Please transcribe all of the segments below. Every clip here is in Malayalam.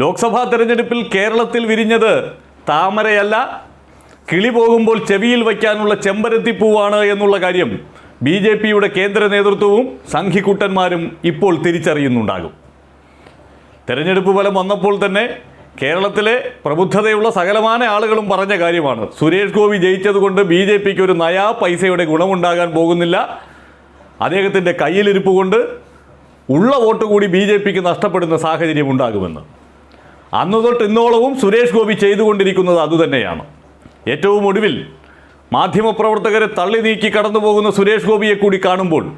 ലോക്സഭാ തെരഞ്ഞെടുപ്പിൽ കേരളത്തിൽ വിരിഞ്ഞത് താമരയല്ല. കിളി പോകുമ്പോൾ ചെവിയിൽ വയ്ക്കാനുള്ള ചെമ്പരത്തിപ്പൂവാണ് എന്നുള്ള കാര്യം ബി ജെ പിയുടെ കേന്ദ്ര നേതൃത്വവും സംഘിക്കുട്ടന്മാരും ഇപ്പോൾ തിരിച്ചറിയുന്നുണ്ടാകും. തെരഞ്ഞെടുപ്പ് ഫലം വന്നപ്പോൾ തന്നെ കേരളത്തിലെ പ്രബുദ്ധതയുള്ള സകലമാന ആളുകളും പറഞ്ഞ കാര്യമാണ്. സുരേഷ് ഗോപി ജയിച്ചതുകൊണ്ട് ബി ജെ പിക്ക് ഒരു നയാ പൈസയുടെ ഗുണമുണ്ടാകാൻ പോകുന്നില്ല. അദ്ദേഹത്തിന്റെ കയ്യിലിരിപ്പ് കൊണ്ട് ഉള്ള വോട്ട് കൂടി ബി ജെ പിക്ക് നഷ്ടപ്പെടുന്ന സാഹചര്യം ഉണ്ടാകുമെന്ന്. അന്നു തൊട്ട് ഇന്നോളവും സുരേഷ് ഗോപി ചെയ്തുകൊണ്ടിരിക്കുന്നത് അതുതന്നെയാണ്. ഏറ്റവും ഒടുവിൽ മാധ്യമപ്രവർത്തകരെ തള്ളി നീക്കി കടന്നു പോകുന്ന സുരേഷ് ഗോപിയെ കൂടി കാണുമ്പോൾ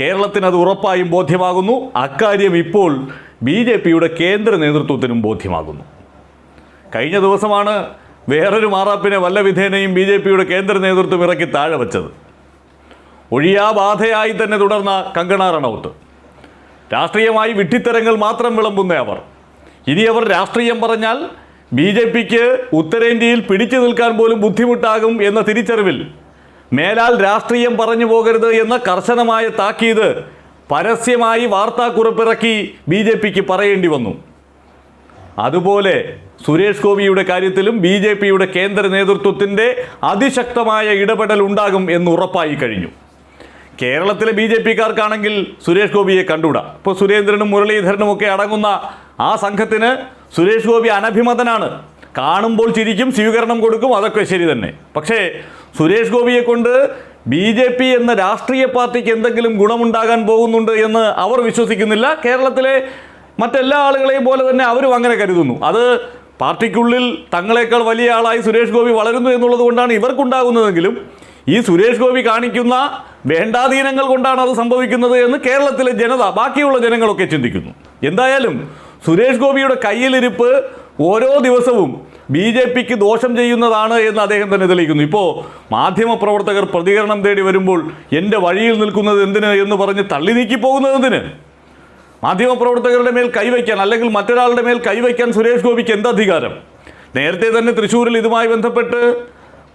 കേരളത്തിന് അത് ഉറപ്പായും ബോധ്യമാകുന്നു. അക്കാര്യം ഇപ്പോൾ ബി ജെ പിയുടെ കേന്ദ്ര നേതൃത്വത്തിനും ബോധ്യമാകുന്നു. കഴിഞ്ഞ ദിവസമാണ് വേറൊരു മാറാപ്പിനെ വല്ല വിധേനയും ബി ജെ പിയുടെ കേന്ദ്ര നേതൃത്വം ഇറക്കി താഴെ വച്ചത്. ഒഴിയാബാധയായി തന്നെ തുടർന്ന കങ്കണ റണൌത്ത്. രാഷ്ട്രീയമായി വിട്ടിത്തരങ്ങൾ മാത്രം വിളമ്പുന്ന അവർ. ഇനി അവർ രാഷ്ട്രീയം പറഞ്ഞാൽ ബി ജെ പിക്ക് ഉത്തരേന്ത്യയിൽ പിടിച്ചു നിൽക്കാൻ പോലും ബുദ്ധിമുട്ടാകും എന്ന തിരിച്ചറിവിൽ. മേലാൽ രാഷ്ട്രീയം പറഞ്ഞു പോകരുത് എന്ന കർശനമായ താക്കീത് പരസ്യമായി വാർത്താക്കുറിപ്പിറക്കി ബി ജെ പിക്ക് പറയേണ്ടി വന്നു. അതുപോലെ സുരേഷ് ഗോപിയുടെ കാര്യത്തിലും ബി ജെ പിയുടെ കേന്ദ്ര നേതൃത്വത്തിന്റെ അതിശക്തമായ ഇടപെടൽ ഉണ്ടാകും എന്ന് ഉറപ്പായി കഴിഞ്ഞു. കേരളത്തിലെ ബി ജെ പിക്കാർക്കാണെങ്കിൽ സുരേഷ് ഗോപിയെ കണ്ടുകൂടാ. ഇപ്പോൾ സുരേന്ദ്രനും മുരളീധരനും ഒക്കെ അടങ്ങുന്ന ആ സംഘത്തിന് സുരേഷ് ഗോപി അനഭിമതനാണ്. കാണുമ്പോൾ ചിരിക്കും സ്വീകരണം കൊടുക്കും അതൊക്കെ ശരി തന്നെ. പക്ഷേ സുരേഷ് ഗോപിയെ കൊണ്ട് ബി ജെ പി എന്ന രാഷ്ട്രീയ പാർട്ടിക്ക് എന്തെങ്കിലും ഗുണമുണ്ടാകാൻ പോകുന്നുണ്ട് എന്ന് അവർ വിശ്വസിക്കുന്നില്ല. കേരളത്തിലെ മറ്റെല്ലാ ആളുകളെയും പോലെ തന്നെ അവരും അങ്ങനെ കരുതുന്നു. അത് പാർട്ടിക്കുള്ളിൽ തങ്ങളെക്കാൾ വലിയ ആളായി സുരേഷ് ഗോപി വളരുന്നു എന്നുള്ളത് കൊണ്ടാണ് ഇവർക്കുണ്ടാകുന്നതെങ്കിലും ഈ സുരേഷ് ഗോപി കാണിക്കുന്ന വേണ്ടാധീനങ്ങൾ കൊണ്ടാണ് അത് സംഭവിക്കുന്നത് എന്ന് കേരളത്തിലെ ജനത ബാക്കിയുള്ള ജനങ്ങളൊക്കെ ചിന്തിക്കുന്നു. എന്തായാലും സുരേഷ് ഗോപിയുടെ കയ്യിലിരിപ്പ് ഓരോ ദിവസവും ബി ജെ പിക്ക് ദോഷം ചെയ്യുന്നതാണ് എന്ന് അദ്ദേഹം തന്നെ തെളിയിക്കുന്നു. ഇപ്പോൾ മാധ്യമപ്രവർത്തകർ പ്രതികരണം തേടി വരുമ്പോൾ എന്റെ വഴിയിൽ നിൽക്കുന്നത് എന്തിന് എന്ന് പറഞ്ഞ് തള്ളി നീക്കി പോകുന്നത് എന്തിന്? മാധ്യമപ്രവർത്തകരുടെ മേൽ കൈവയ്ക്കാൻ അല്ലെങ്കിൽ മറ്റൊരാളുടെ മേൽ കൈവയ്ക്കാൻ സുരേഷ് ഗോപിക്ക് എന്ത് അധികാരം? നേരത്തെ തന്നെ തൃശ്ശൂരിൽ ഇതുമായി ബന്ധപ്പെട്ട്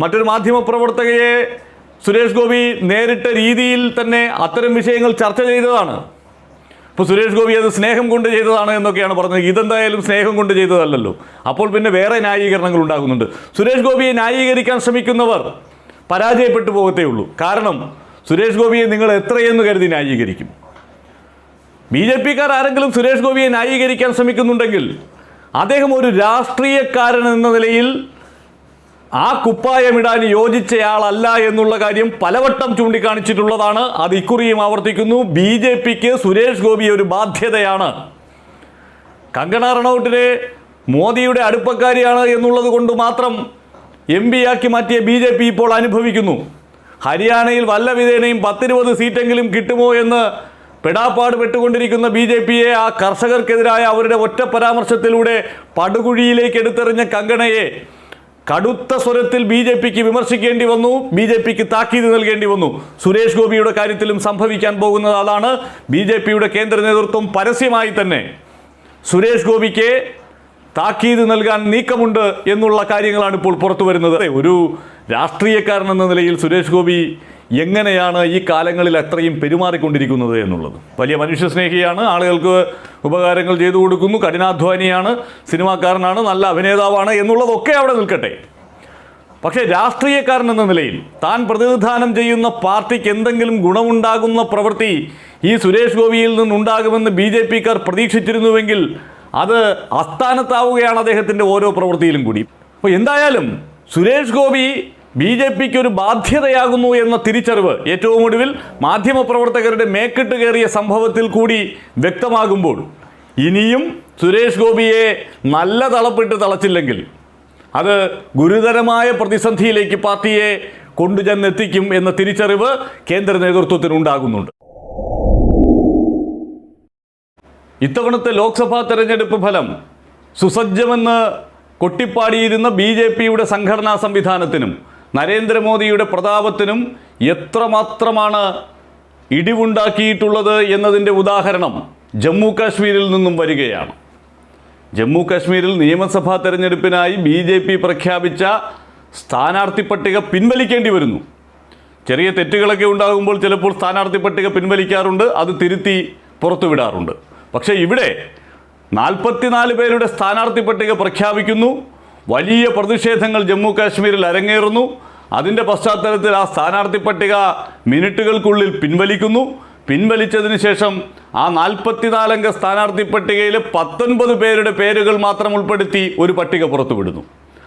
മറ്റൊരു മാധ്യമപ്രവർത്തകയെ സുരേഷ് ഗോപി നേരിട്ട രീതിയിൽ തന്നെ അത്തരം വിഷയങ്ങൾ ചർച്ച ചെയ്തതാണ്. ഇപ്പോൾ സുരേഷ് ഗോപി അത് സ്നേഹം കൊണ്ട് ചെയ്തതാണ് എന്നൊക്കെയാണ് പറഞ്ഞത്. ഇതെന്തായാലും സ്നേഹം കൊണ്ട് ചെയ്തതല്ലല്ലോ. അപ്പോൾ പിന്നെ വേറെ ന്യായീകരണങ്ങൾ ഉണ്ടാകുന്നുണ്ട്. സുരേഷ് ഗോപിയെ ന്യായീകരിക്കാൻ ശ്രമിക്കുന്നവർ പരാജയപ്പെട്ടു പോകത്തേ ഉള്ളൂ. കാരണം സുരേഷ് ഗോപിയെ നിങ്ങൾ എത്രയെന്ന് കരുതി ന്യായീകരിക്കും. ബി ജെ പിക്കാർ ആരെങ്കിലും സുരേഷ് ഗോപിയെ ന്യായീകരിക്കാൻ ശ്രമിക്കുന്നുണ്ടെങ്കിൽ അദ്ദേഹം ഒരു രാഷ്ട്രീയക്കാരൻ എന്ന നിലയിൽ ആ കുപ്പായമിടാൻ യോജിച്ചയാളല്ല എന്നുള്ള കാര്യം പലവട്ടം ചൂണ്ടിക്കാണിച്ചിട്ടുള്ളതാണ്. അത് ഇക്കുറിയും ആവർത്തിക്കുന്നു. ബി ജെ പിക്ക് സുരേഷ് ഗോപി ഒരു ബാധ്യതയാണ്. കങ്കണ റണൌട്ടിനെ മോദിയുടെ അടുപ്പക്കാരിയാണ് എന്നുള്ളത് കൊണ്ട് മാത്രം എം ആക്കി മാറ്റിയ ബി ജെ പി ഇപ്പോൾ അനുഭവിക്കുന്നു. ഹരിയാനയിൽ വല്ല വിധേനയും പത്തിരുപത് സീറ്റെങ്കിലും കിട്ടുമോ എന്ന് പെടാപ്പാട് പെട്ടുകൊണ്ടിരിക്കുന്ന ബി ജെ പിയെ ആ കർഷകർക്കെതിരായ അവരുടെ ഒറ്റ പരാമർശത്തിലൂടെ പടുകുഴിയിലേക്ക് എടുത്തെറിഞ്ഞ കങ്കണയെ കടുത്ത സ്വരത്തിൽ ബി ജെ പിക്ക് വിമർശിക്കേണ്ടി വന്നു. ബി ജെ പിക്ക് താക്കീത് നൽകേണ്ടി വന്നു. സുരേഷ് ഗോപിയുടെ കാര്യത്തിലും സംഭവിക്കാൻ പോകുന്നത് അതാണ്. ബി ജെ പിയുടെ കേന്ദ്ര നേതൃത്വം പരസ്യമായി തന്നെ സുരേഷ് ഗോപിക്ക് താക്കീത് നൽകാൻ നീക്കമുണ്ട് എന്നുള്ള കാര്യങ്ങളാണ് ഇപ്പോൾ പുറത്തു വരുന്നത് ഒരു രാഷ്ട്രീയക്കാരൻ എന്ന നിലയിൽ സുരേഷ് ഗോപി എങ്ങനെയാണ് ഈ കാലങ്ങളിൽ അത്രയും പെരുമാറിക്കൊണ്ടിരിക്കുന്നത് എന്നുള്ളത്? വലിയ മനുഷ്യസ്നേഹിയാണ് ആളുകൾക്ക് ഉപകാരങ്ങൾ ചെയ്തു കൊടുക്കുന്നു കഠിനാധ്വാനിയാണ് സിനിമാക്കാരനാണ് നല്ല അഭിനേതാവാണ് എന്നുള്ളതൊക്കെ അവിടെ നിൽക്കട്ടെ. പക്ഷേ രാഷ്ട്രീയക്കാരൻ എന്ന നിലയിൽ താൻ പ്രതിനിധാനം ചെയ്യുന്ന പാർട്ടിക്ക് എന്തെങ്കിലും ഗുണമുണ്ടാകുന്ന പ്രവൃത്തി ഈ സുരേഷ് ഗോപിയിൽ നിന്നുണ്ടാകുമെന്ന് ബി ജെ പിക്കാർ പ്രതീക്ഷിച്ചിരുന്നുവെങ്കിൽ അത് അസ്ഥാനത്താവുകയാണ് അദ്ദേഹത്തിന്റെ ഓരോ പ്രവൃത്തിയിലും കൂടി. അപ്പോൾ എന്തായാലും സുരേഷ് ഗോപി ബി ജെ പിക്ക് ഒരു ബാധ്യതയാകുന്നു എന്ന തിരിച്ചറിവ് ഏറ്റവും ഒടുവിൽ മാധ്യമപ്രവർത്തകരുടെ മേക്കിട്ട് കയറിയ സംഭവത്തിൽ കൂടി വ്യക്തമാകുമ്പോൾ ഇനിയും സുരേഷ് ഗോപിയെ നല്ല തളപ്പിട്ട് തളച്ചില്ലെങ്കിൽ അത് ഗുരുതരമായ പ്രതിസന്ധിയിലേക്ക് പാർട്ടിയെ കൊണ്ടുചെന്നെത്തിക്കും എന്ന തിരിച്ചറിവ് കേന്ദ്ര നേതൃത്വത്തിനുണ്ടാകുന്നുണ്ട് ഇത്തവണത്തെ ലോക്സഭാ തെരഞ്ഞെടുപ്പ് ഫലം സുസജ്ജമെന്ന് കൊട്ടിപ്പാടിയിരുന്ന ബി ജെ പിയുടെ സംഘടനാ സംവിധാനത്തിനും നരേന്ദ്രമോദിയുടെ പ്രതാപത്തിനും എത്രമാത്രമാണ് ഇടിവുണ്ടാക്കിയിട്ടുള്ളത് എന്നതിന്റെ ഉദാഹരണം ജമ്മു കാശ്മീരിൽ നിന്നും വരികയാണ്. ജമ്മു കാശ്മീരിൽ നിയമസഭാ തെരഞ്ഞെടുപ്പിനായി ബി ജെ പി പ്രഖ്യാപിച്ച സ്ഥാനാർത്ഥി പട്ടിക പിൻവലിക്കേണ്ടി വരുന്നു. ചെറിയ തെറ്റുകളൊക്കെ ഉണ്ടാകുമ്പോൾ ചിലപ്പോൾ സ്ഥാനാർത്ഥി പട്ടിക പിൻവലിക്കാറുണ്ട് അത് തിരുത്തി പുറത്തുവിടാറുണ്ട്. പക്ഷേ ഇവിടെ നാൽപ്പത്തിനാല് പേരുടെ സ്ഥാനാർത്ഥി പട്ടിക പ്രഖ്യാപിക്കുന്നു. വലിയ പ്രതിഷേധങ്ങൾ ജമ്മു കാശ്മീരിൽ അരങ്ങേറുന്നു. അതിന്റെ പശ്ചാത്തലത്തിൽ ആ സ്ഥാനാർത്ഥി പട്ടിക മിനിറ്റുകൾക്കുള്ളിൽ പിൻവലിക്കുന്നു. പിൻവലിച്ചതിന് ശേഷം ആ നാൽപ്പത്തിനാലംഗ സ്ഥാനാർത്ഥി പട്ടികയിൽ പത്തൊൻപത് പേരുടെ പേരുകൾ മാത്രം ഉൾപ്പെടുത്തി ഒരു പട്ടിക പുറത്തുവിടുന്നു.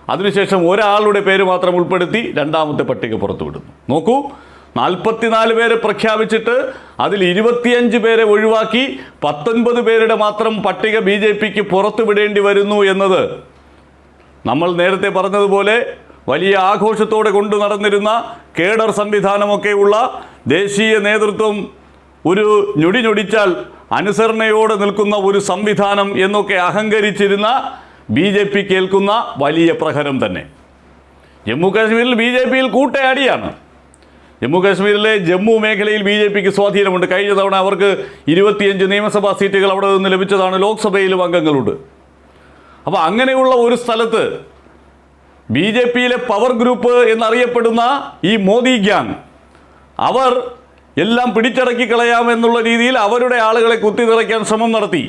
അതിനുശേഷം ഒരാളുടെ പേര് മാത്രം ഉൾപ്പെടുത്തി രണ്ടാമത്തെ പട്ടിക പുറത്തുവിടുന്നു. നോക്കൂ നാൽപ്പത്തിനാല് പേരെ പ്രഖ്യാപിച്ചിട്ട് അതിൽ ഇരുപത്തിയഞ്ച് പേരെ ഒഴിവാക്കി പത്തൊൻപത് പേരുടെ മാത്രം പട്ടിക ബി ജെ പിക്ക് പുറത്തുവിടേണ്ടി വരുന്നു എന്നത് നമ്മൾ നേരത്തെ പറഞ്ഞതുപോലെ വലിയ ആഘോഷത്തോടെ കൊണ്ടു നടന്നിരുന്ന കേഡർ സംവിധാനമൊക്കെയുള്ള ദേശീയ നേതൃത്വം ഒരു ഞൊടി ഞൊടിച്ചാൽ അനുസരണയോടെ നിൽക്കുന്ന ഒരു സംവിധാനം എന്നൊക്കെ അഹങ്കരിച്ചിരുന്ന ബി ജെ പി കേൾക്കുന്ന വലിയ പ്രഹരം തന്നെ. ജമ്മു കാശ്മീരിൽ ബി ജെ പിയിൽ കൂട്ടയാടിയാണ്. ജമ്മു കാശ്മീരിലെ ജമ്മു മേഖലയിൽ ബി ജെ പിക്ക് സ്വാധീനമുണ്ട്. കഴിഞ്ഞ തവണ അവർക്ക് ഇരുപത്തിയഞ്ച് നിയമസഭാ സീറ്റുകൾ അവിടെ നിന്ന് ലഭിച്ചതാണ്. ലോക്സഭയിലും അംഗങ്ങളുണ്ട്. അപ്പോൾ അങ്ങനെയുള്ള ഒരു സ്ഥലത്ത് ബി ജെ പിയിലെ പവർ ഗ്രൂപ്പ് എന്നറിയപ്പെടുന്ന ഈ മോദി ഗ്യാങ് അവർ എല്ലാം പിടിച്ചടക്കി കളയാം എന്നുള്ള രീതിയിൽ അവരുടെ ആളുകളെ കുത്തിനിറയ്ക്കാൻ ശ്രമം നടത്തി.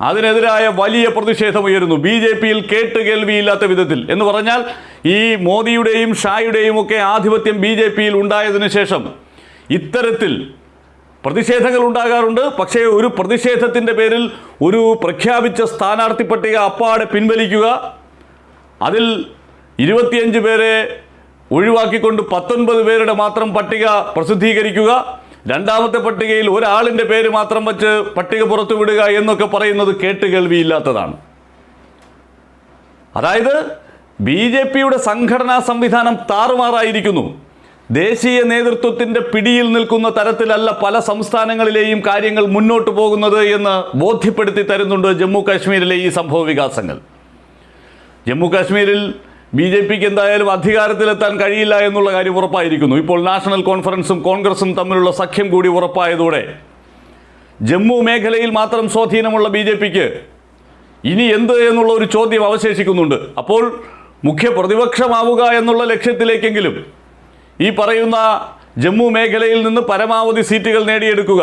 അതിനെതിരായ വലിയ പ്രതിഷേധമുയരുന്നു ബി ജെ പിയിൽ കേട്ട് കേൾവിയില്ലാത്ത വിധത്തിൽ. എന്ന് പറഞ്ഞാൽ ഈ മോദിയുടെയും ഷായുടെയും ഒക്കെ ആധിപത്യം ബി ജെ പിയിൽ ഉണ്ടായതിനു ശേഷം ഇത്തരത്തിൽ പ്രതിഷേധങ്ങൾ ഉണ്ടാകാറുണ്ട് പക്ഷേ ഒരു പ്രതിഷേധത്തിന്റെ പേരിൽ ഒരു പ്രഖ്യാപിച്ച സ്ഥാനാർത്ഥി പട്ടിക അപ്പാടെ പിൻവലിക്കുക. അതിൽ ഇരുപത്തിയഞ്ച് പേരെ ഒഴിവാക്കിക്കൊണ്ട് പത്തൊൻപത് പേരുടെ മാത്രം പട്ടിക പ്രസിദ്ധീകരിക്കുക. രണ്ടാമത്തെ പട്ടികയിൽ ഒരാളിന്റെ പേര് മാത്രം വച്ച് പട്ടിക പുറത്തുവിടുക എന്നൊക്കെ പറയുന്നത് കേട്ട് കേൾവിയില്ലാത്തതാണ്. അതായത് ബി ജെ പിയുടെ സംഘടനാ സംവിധാനം താറുമാറായിരിക്കുന്നു. ദേശീയ നേതൃത്വത്തിന്റെ പിടിയിൽ നിൽക്കുന്ന തരത്തിലല്ല പല സംസ്ഥാനങ്ങളിലെയും കാര്യങ്ങൾ മുന്നോട്ട് പോകുന്നത് എന്ന് ബോധ്യപ്പെടുത്തി തരുന്നുണ്ട് ജമ്മു കാശ്മീരിലെ ഈ സംഭവ വികാസങ്ങൾ. ജമ്മു കാശ്മീരിൽ ബി ജെ പിക്ക് എന്തായാലും അധികാരത്തിലെത്താൻ കഴിയില്ല എന്നുള്ള കാര്യം ഉറപ്പായിരിക്കുന്നു. ഇപ്പോൾ നാഷണൽ കോൺഫറൻസും കോൺഗ്രസും തമ്മിലുള്ള സഖ്യം കൂടി ഉറപ്പായതോടെ ജമ്മു മേഖലയിൽ മാത്രം സ്വാധീനമുള്ള ബി ജെ പിക്ക് ഇനി എന്ത് എന്നുള്ള ഒരു ചോദ്യം അവശേഷിക്കുന്നുണ്ട്. അപ്പോൾ മുഖ്യ പ്രതിപക്ഷമാവുക എന്നുള്ള ലക്ഷ്യത്തിലേക്കെങ്കിലും ഈ പറയുന്ന ജമ്മു മേഖലയിൽ നിന്ന് പരമാവധി സീറ്റുകൾ നേടിയെടുക്കുക.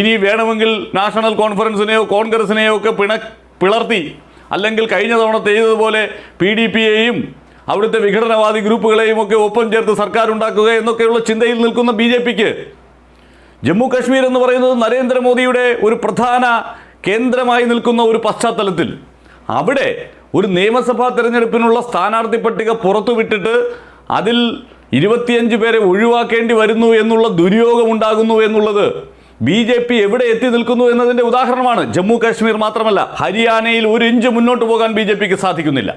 ഇനി വേണമെങ്കിൽ നാഷണൽ കോൺഫറൻസിനെയോ കോൺഗ്രസിനെയോ ഒക്കെ പിണ പിളർത്തി അല്ലെങ്കിൽ കഴിഞ്ഞ തവണ ചെയ്തതുപോലെ പി ഡി പിയെയും അവിടുത്തെ വിഘടനവാദി ഗ്രൂപ്പുകളെയും ഒക്കെ ഒപ്പം ചേർത്ത് സർക്കാർ ഉണ്ടാക്കുക എന്നൊക്കെയുള്ള ചിന്തയിൽ നിൽക്കുന്ന ബി ജെ പിക്ക് ജമ്മു കാശ്മീർ എന്ന് പറയുന്നത് നരേന്ദ്രമോദിയുടെ ഒരു പ്രധാന കേന്ദ്രമായി നിൽക്കുന്ന ഒരു പശ്ചാത്തലത്തിൽ. അവിടെ ഒരു നിയമസഭാ തിരഞ്ഞെടുപ്പിനുള്ള സ്ഥാനാർത്ഥി പട്ടിക പുറത്തുവിട്ടിട്ട് അതിൽ ഇരുപത്തിയഞ്ച് പേരെ ഒഴിവാക്കേണ്ടി വരുന്നു എന്നുള്ള ദുര്യോഗം ഉണ്ടാകുന്നു എന്നുള്ളത് ബി ജെ പി എവിടെ എത്തി നിൽക്കുന്നു എന്നതിന്റെ ഉദാഹരണമാണ് ജമ്മു കാശ്മീർ മാത്രമല്ല ഹരിയാനയിൽ ഒരു ഇഞ്ച് മുന്നോട്ട് പോകാൻ ബി സാധിക്കുന്നില്ല.